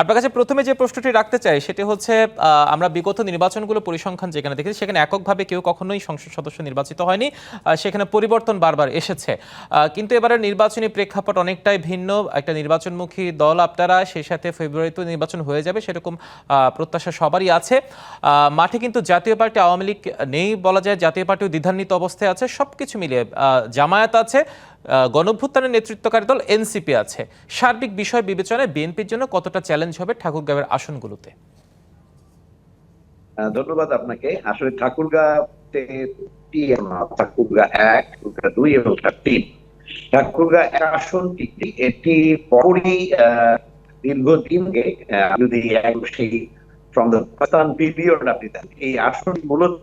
আপনার কাছে প্রথমে যে প্রশ্নটি রাখতে চাই, সেটি হচ্ছে আমরা বিগত নির্বাচনগুলো পরিসংখ্যান যেখানে দেখেছি, সেখানে এককভাবে কেউ কখনোই সংসদ সদস্য নির্বাচিত হয়নি সেখানে পরিবর্তন বারবার এসেছে। কিন্তু এবারের নির্বাচনী প্রেক্ষাপট অনেকটাই ভিন্ন। একটা নির্বাচনমুখী দল আপনারা, সেই সাথে ফেব্রুয়ারিতে নির্বাচন হয়ে যাবে, সেরকম প্রত্যাশা সবারই আছে। মাঠে কিন্তু জাতীয় পার্টি আওয়ামী লীগ নেই বলা যায়, জাতীয় পার্টিও দ্বিধান্বিত অবস্থায় আছে সব কিছু মিলিয়ে জামায়াত আছে গণভ্যুত্থানের নেতৃত্বকারী দল এনসিপি আছে। সার্বিক বিষয় বিবেচনায় বিএনপির জন্য কতটা চ্যালেঞ্জ হবে ঠাকুরগাঁওয়ের আসনগুলোতে। ধন্যবাদ আপনাকে। আসলে ঠাকুরগাঁতে ঠাকুরগা এক, ঠাকুরগা দুই এবং তিন। ঠাকুরগা এক আসনটি এটি পরই যদি সেই ফ্রম দ্য পাকিস্তান আপনি দেন, এই আসন মূলত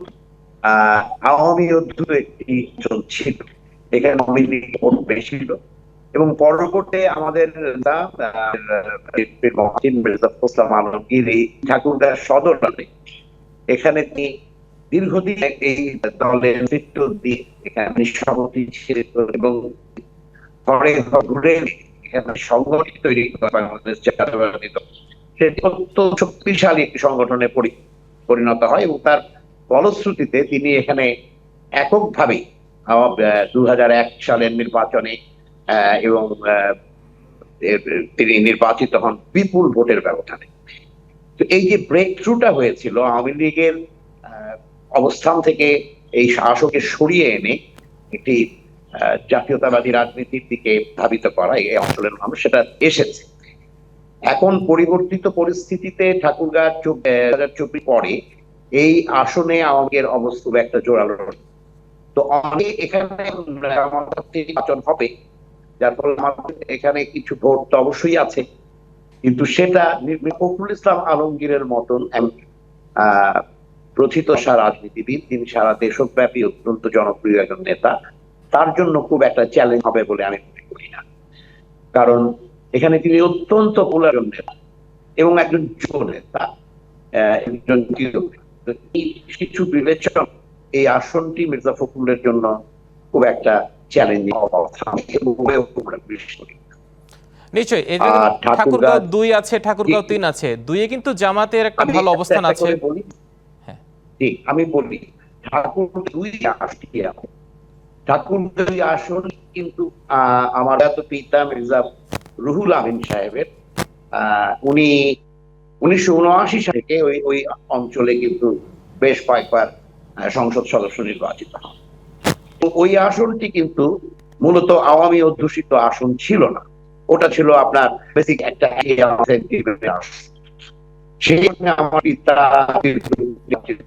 আওয়ামী অধ্যুত একটি অঞ্চল ছিল। এখানে আওয়ামী লীগ বেশি ছিল। এবং পরবর্তী আমাদের ঠাকুরগাঁ সদর এখানে তিনি দীর্ঘদিন এই দলের নেতৃত্ব দিয়ে এখানে সভাপতি ছিলেন এবং ঘরে ঘর এখানে সংগঠন তৈরি করে বাংলাদেশ জাতীয়তাবাদী দল। সেটি অত্যন্ত শক্তিশালী একটি সংগঠনে পরিণত হয় এবং তার ফলশ্রুতিতে তিনি এখানে এককভাবেই দু হাজার এক সালের নির্বাচনে এবং তিনি নির্বাচিত হন বিপুল ভোটের ব্যবধানে। তো এই যে ব্রেক থ্রুটা হয়েছিল, আওয়ামী লীগের অবস্থান থেকে এই শাসককে সরিয়ে এনে একটি জাতীয়তাবাদী রাজনীতির দিকে ধাবিত করা এই অঞ্চলের মানুষ, সেটা এসেছে। এখন পরিবর্তিত পরিস্থিতিতে ঠাকুরগাঁ চব্বিশ পরে এই আসনে লীগের অবস্থা একটা জোরালো। তো আগে এখানে আমাদের নির্বাচন হবে। যার ফলে আমাদের এখানে কিছু ভোট তো অবশ্যই আছে। কিন্তু সেটা ফখরুল ইসলাম আলমগীরের মতন প্রথিত সারা রাজনীতিবিদ, তিনি সারা দেশব্যাপী অত্যন্ত জনপ্রিয় একজন নেতা। তার জন্য খুব একটা চ্যালেঞ্জ হবে বলে আমি মনে করি না। কারণ এখানে তিনি অত্যন্ত পোলার নেতা এবং একজন যুব নেতা একজন কিছু বিবেচনা, এই আসনটি মির্জা ফখরুলের জন্য খুব একটা চ্যালেঞ্জিং অবস্থা। নিশ্চয়ই এই আর ঠাকুরগাঁও- দুই আছে ঠাকুরগাঁও তিন আছে। দুইয়ে কিন্তু জামাতের একটা ভালো অবস্থান আছে। হ্যাঁ। জি আমি বলি ঠাকুর দুই আসটি এখন। ঠাকুর দুই আসন কিন্তু আহ, আমার এত পিতা মির্জা রুহুল আমিন সাহেবের আহ, উনি উনিশশো উনআশি সাল ওই ওই অঞ্চলে কিন্তু বেশ কয়েকবার সংসদ সদস্য নির্বাচিত হন। ওই আসনটি কিন্তু মূলত আওয়ামী অধ্যুষিত আসন ছিল না। ওটা ছিল আপনার বেসিক একটা সেই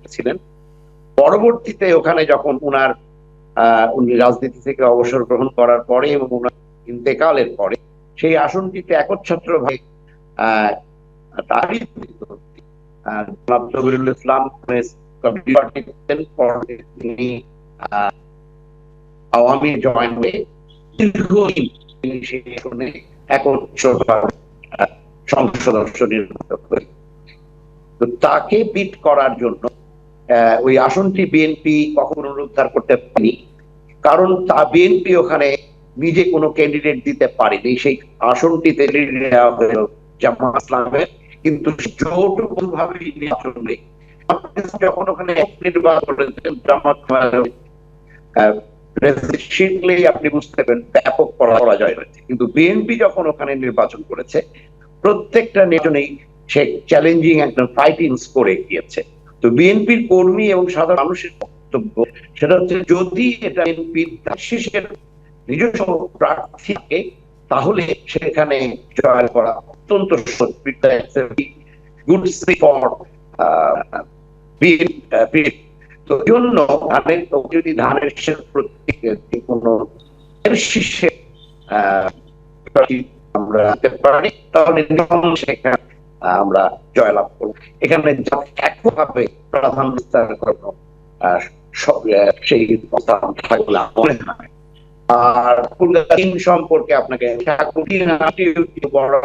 ছিলেন। পরবর্তীতে ওখানে যখন উনার উনি রাজনীতি থেকে অবসর গ্রহণ করার পরে এবং উনার ইন্তেকালের পরে সেই আসনটিতে একচ্ছত্র আহ, তারই জনাব জহিরুল ইসলাম তিনি আওয়ামী জয়েন হয়ে দীর্ঘদিন তিনি সেই আসনে একচ্ছত্রভাবে সংসদ সদস্য নির্বাচিত হয়ে। তো তাকে বিট করার জন্য ওই আসনটি বিএনপি কখনো পুনরুদ্ধার করতে পারেনি। কারণ তা বিএনপি ওখানে নিজে কোনো ক্যান্ডিডেট দিতে পারেনি। সেই আসনটিতে নেওয়া হলো জামাত ইসলামের। কিন্তু জোটবদ্ধ ভাবে নির্বাচন যখন ওখানে নির্বাচন জামাত শিখলেই আপনি বুঝতে পারেন ব্যাপক পরাজয় হয়েছে। কিন্তু বিএনপি যখন ওখানে নির্বাচন করেছে, প্রত্যেকটা নির্বাচনেই সে চ্যালেঞ্জিং একটা ফাইটিং করে গিয়েছে। তো বিএনপির কর্মী এবং সাধারণ মানুষের বক্তব্য, সেটা হচ্ছে যদি এটা বিএনপির শেষের নিজস্ব প্রার্থী থাকে, তাহলে সেখানে জয় করা অত্যন্ত গুড ফর জন্য ধানের যদি ধানের শেষ কোনো শীর্ষে আমরা পারি, তাহলে সেখানে আমরা জয়লাভ করব। এখানে একভাবে বিস্তার করব সেই বলে আমার মনে হয়। আর সম্পর্কে আপনাকে বড়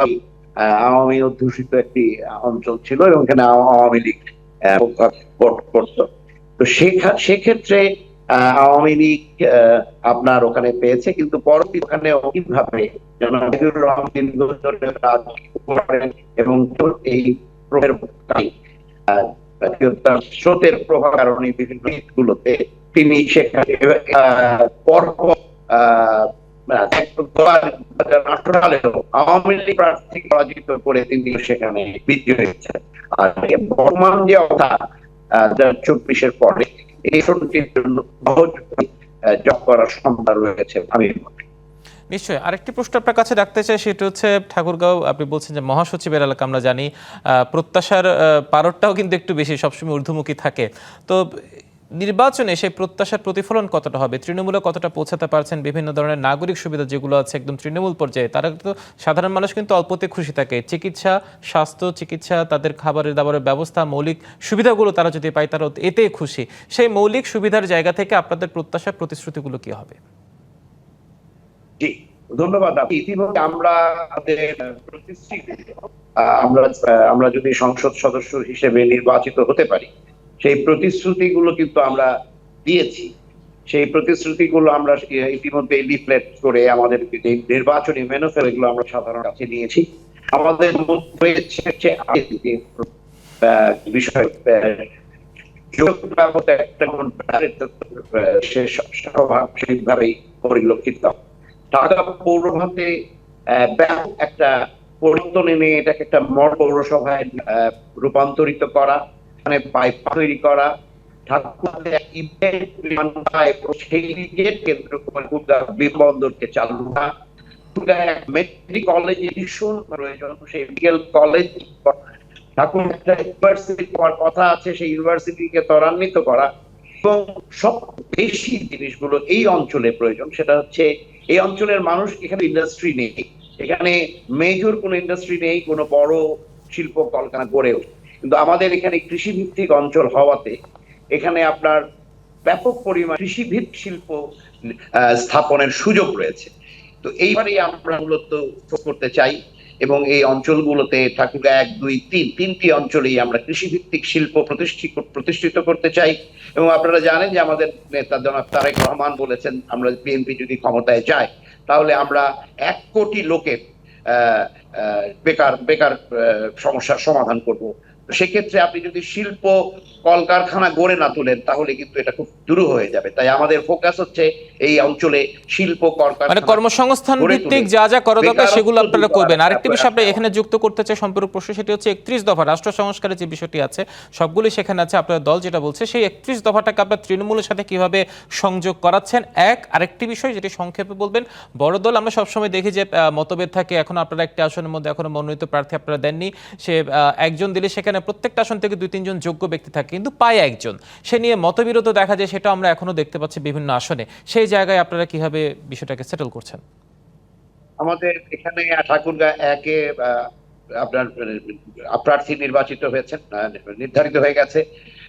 আওয়ামী অধ্যুষিত একটি অঞ্চল ছিল এবং এখানে আওয়ামী লীগ করত। তো সেক্ষেত্রে আওয়ামী লীগ আপনার ওখানে পেয়েছে, কিন্তু পরবর্তী ওখানে কীভাবে এবং এই স্রোতের প্রভাব কারণে বিভিন্ন গুলোতে তিনি সেখানে পরপর আওয়ামী লীগ প্রার্থী পরাজিত করে তিনি সেখানে বিজয়ী হয়েছেন। আর বর্তমান যে চব্বিশের পরে এই আসনটির জন্য সহজ জব করার সম্ভাবনা রয়েছে আমি নিশ্চয়ই। আরেকটি প্রশ্ন আপনার কাছে রাখতে চাই সেটা হচ্ছে ঠাকুরগাঁও আপনি বলছেন যে মহাসচিবের এলাকা আমরা জানি প্রত্যাশার আহ, পারদটাও কিন্তু একটু বেশি সবসময় ঊর্ধ্বমুখী থাকে। তো নির্বাচনে সেই প্রত্যাশার প্রতিফলন কতটা হবে? তৃণমূলে কতটা পৌঁছাতে পারছেন? বিভিন্ন ধরনের নাগরিক সুবিধা যেগুলো আছে একদম তৃণমূল পর্যায়ে, তারা কিন্তু সাধারণ মানুষ কিন্তু অল্পতে খুশি থাকে। চিকিৎসা, স্বাস্থ্য, চিকিৎসা, তাদের খাবারের দাবারের ব্যবস্থা, মৌলিক সুবিধাগুলো তারা যদি পায়, তারা এতেই খুশি। সেই মৌলিক সুবিধার জায়গা থেকে আপনাদের প্রত্যাশা প্রতিশ্রুতিগুলো কি হবে? জি, ধন্যবাদ আপনি। ইতিমধ্যে আমরা আমরা আমরা যদি সংসদ সদস্য হিসেবে নির্বাচিত হতে পারি সেই প্রতিশ্রুতিগুলো কিন্তু আমরা দিয়েছি। সেই প্রতিশ্রুতিগুলো আমরা ইতিমধ্যে লিফলেট করে আমাদের নির্বাচনী ম্যানুফেল এগুলো আমরা সাধারণ কাছে নিয়েছি। আমাদের ব্যবস্থা একটা পরিবর্তন এনে এটাকে একটা মর পৌরসভায় রূপান্তরিত করা মানে পাইপ তৈরি করা ত্বরান্বিত করা। এবং সব বেশি জিনিসগুলো এই অঞ্চলে প্রয়োজন, সেটা হচ্ছে এই অঞ্চলের মানুষ এখানে ইন্ডাস্ট্রি নেই। এখানে মেজর কোনো ইন্ডাস্ট্রি নেই, কোনো বড় শিল্প কলকারখানা গড়েও কিন্তু আমাদের এখানে কৃষি ভিত্তিক অঞ্চল হওয়াতে এখানে আপনার ব্যাপক পরিমাণ কৃষিভিত্তিক শিল্প স্থাপনের সুযোগ রয়েছে। তো এইবারেই আমরা মূলত করতে চাই এবং এই অঞ্চলগুলোতে ঠাকুরগাঁ এক, দুই, তিন, তিনটি অঞ্চলেই আমরা কৃষিভিত্তিক শিল্প প্রতিষ্ঠিত প্রতিষ্ঠিত করতে চাই। এবং আপনারা জানেন যে আমাদের নেতা জনাব তারেক রহমান বলেছেন, আমরা বিএনপি যদি ক্ষমতায় যায়, তাহলে আমরা এক কোটি লোকের বেকার বেকার সমস্যার সমাধান করব। সেক্ষেত্রে আপনি যদি শিল্প কলকারখানা গড়ে না তোলেন তাহলে কিন্তু এটা খুব দূর হয়ে যাবে। তাই আমাদের ফোকাস হচ্ছে এই অঞ্চলে শিল্প মানে কলকারখানা কর্মসংস্থান ভিত্তিক যা যা করা দরকার সেগুলো আপনারা করবেন। আরেকটি বিষয় আপনি এখানে যুক্ত করতে চাই সম্পূর্ণ প্রশ্ন সেটি হচ্ছে একত্রিশ দফা রাষ্ট্র সংস্কারের যে বিষয়টি আছে সবগুলি সেখানে আছে আপনার দল যেটা বলছে সেই একত্রিশ দফাটাকে আপনার তৃণমূলের সাথে কীভাবে সংযোগ করাচ্ছেন? এক আরেকটি বিষয় যেটি সংক্ষেপে বলবেন বড় দল আমরা সবসময় দেখি যে মতভেদ থাকে। এখন আপনারা একটি আসনের মধ্যে এখনও মনোনীত প্রার্থী আপনারা দেননি। সে আহ, একজন দিলে সেখানে প্রত্যেকটা আসন থেকে দুই তিনজন যোগ্য ব্যক্তি থাকে। কিন্তু পায় একজন। সে নিয়ে মতবিরোধ দেখা যায় সেটা আমরা এখনও দেখতে পাচ্ছি বিভিন্ন আসনে। সেই জায়গায় আপনারা কীভাবে বিষয়টাকে সেটেল করছেন? আমাদের এখানে ঠাকুরগাঁ একে আপনার, প্রার্থী নির্বাচিত হয়েছেন নির্ধারিত হয়ে গেছে।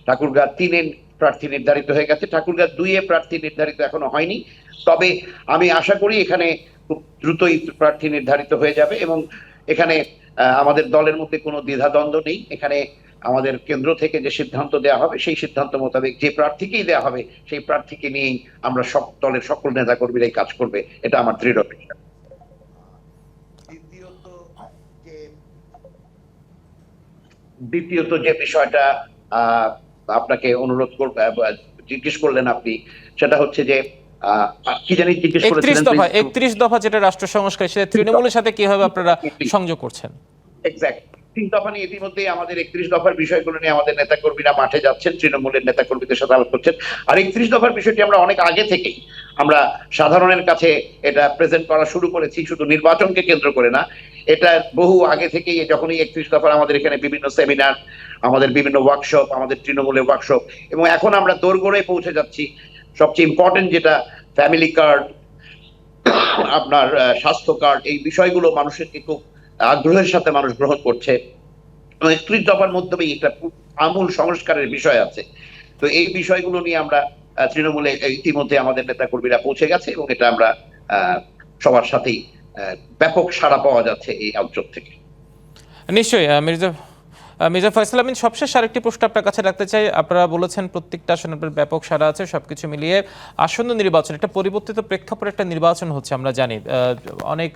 ঠাকুরগাঁ তিনে প্রার্থী নির্ধারিত হয়ে গেছে। ঠাকুরগাঁ দুইয়ে প্রার্থী নির্ধারিত এখনও হয়নি। তবে আমি আশা করি এখানে খুব দ্রুতই প্রার্থী নির্ধারিত হয়ে যাবে এবং এখানে আমাদের দলের মধ্যে কোনো দ্বিধাদ্বন্দ্ব নেই। এখানে আমাদের কেন্দ্র থেকে যে সিদ্ধান্ত দেওয়া হবে সেই সিদ্ধান্ত মোতাবেক যে প্রার্থীকেই দেওয়া হবে সেই প্রার্থীকে নিয়েই আমরা সব দলের সকল নেতা কর্মীরাই কাজ করবে এটা আমার দৃঢ় বিশ্বাস। দ্বিতীয়ত যে বিষয়টা আহ, আপনাকে অনুরোধ করব জিজ্ঞেস করলেন আপনি সেটা হচ্ছে যে আহ, কি জানি জিজ্ঞেস একত্রিশ করেছিলেন দফা please? একত্রিশ দফা যেটা রাষ্ট্র সংস্কার সেটা তৃণমূলের সাথে কীভাবে আপনারা সংযোগ করছেন? এক্স্যাক্ট তিন দফা নিয়ে ইতিমধ্যেই আমাদের একত্রিশ দফার বিষয়গুলো নিয়ে আমাদের নেতা কর্মীরা মাঠে যাচ্ছেন, তৃণমূলের নেতা কর্মীদের সাথে আলাপ করছেন। আর একত্রিশ দফার বিষয়টি আমরা অনেক আগে থেকেই আমরা সাধারণের কাছে এটা প্রেজেন্ট করা শুরু করেছি, শুধু নির্বাচনকে কেন্দ্র করে না, এটা বহু আগে থেকেই যখনই একত্রিশ দফার আমাদের এখানে বিভিন্ন সেমিনার আমাদের বিভিন্ন ওয়ার্কশপ আমাদের তৃণমূলের ওয়ার্কশপ এবং এখন আমরা দোরগোড়ে পৌঁছে যাচ্ছি। সবচেয়ে ইম্পর্টেন্ট যেটা ফ্যামিলি কার্ড আপনার স্বাস্থ্য কার্ড এই বিষয়গুলো মানুষেরকে খুব আগ্রহের সাথে মানুষ গ্রহণ করছে এবং একত্রিশ দফার মাধ্যমেই একটা আমূল সংস্কারের বিষয় আছে। তো এই বিষয়গুলো নিয়ে আমরা তৃণমূলে ইতিমধ্যে আমাদের নেতা কর্মীরা পৌঁছে গেছে এবং এটা আমরা সবার সাথেই ব্যাপক সাড়া পাওয়া যাচ্ছে এই অঞ্চল থেকে। নিশ্চয়ই মির্জা মির্জা ফয়সাল আমিন সবশেষ আরেকটি প্রশ্ন আপনার কাছে রাখতে চাই। আপনারা বলেছেন প্রত্যেকটা আসনে আপনার ব্যাপক সারা আছে সবকিছু মিলিয়ে আসন্ন নির্বাচন একটা পরিবর্তিত প্রেক্ষাপটে একটা নির্বাচন হচ্ছে আমরা জানি। অনেক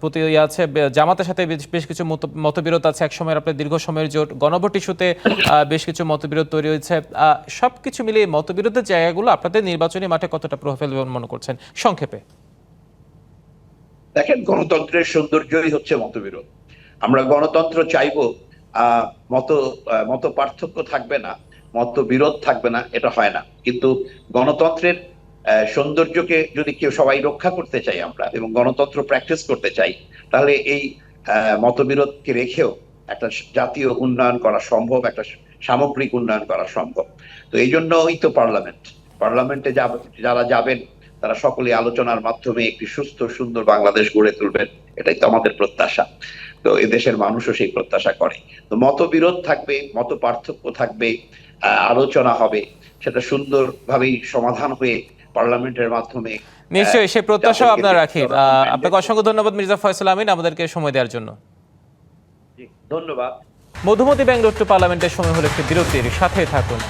প্রতি ইয়ে আছে জামাতের সাথে বেশ কিছু মতবিরোধ আছে এক আপনার দীর্ঘ সময়ের জোট গণভোট ইস্যুতে বেশ কিছু মতবিরোধ তৈরি হয়েছে। আহ, সবকিছু মিলিয়ে মতবিরোধের জায়গাগুলো আপনাদের নির্বাচনী মাঠে কতটা প্রভাব ফেলবে মনে করছেন? সংক্ষেপে। দেখেন গণতন্ত্রের সৌন্দর্যই হচ্ছে মতবিরোধ। আমরা গণতন্ত্র চাইব মত মত পার্থক্য থাকবে না মত বিরোধ থাকবে না, এটা হয় না। কিন্তু গণতন্ত্রের সৌন্দর্যকে যদি কেউ সবাই রক্ষা করতে চাই আমরা এবং গণতন্ত্র প্র্যাকটিস করতে চাই, তাহলে এই মতবিরোধকে রেখেও একটা জাতীয় উন্নয়ন করা সম্ভব, একটা সামগ্রিক উন্নয়ন করা সম্ভব। তো এই জন্যই তো পার্লামেন্ট। পার্লামেন্টে যারা যাবেন তারা সকলে আলোচনার মাধ্যমে একটি সুস্থ সুন্দর বাংলাদেশ গড়ে তুলবেন। এটাই তো আমাদের প্রত্যাশা। তো এদেশের মানুষও সেই প্রত্যাশা করে। তো মতবিরোধ থাকবে মত পার্থক্য থাকবে আলোচনা হবে। সেটা সুন্দরভাবেই সমাধান হয়ে পার্লামেন্টের মাধ্যমে নিশ্চয়ই সেই প্রত্যাশাও জাতীয় আপনার রাখি। আপনাকে অসংখ্য ধন্যবাদ মির্জা ফয়সাল আমিন আমাদেরকে সময় দেওয়ার জন্য। জি, ধন্যবাদ। মধুমতি ব্যাংক টু পার্লামেন্টের সময় হলো একটি বিরতির সাথে থাকুন।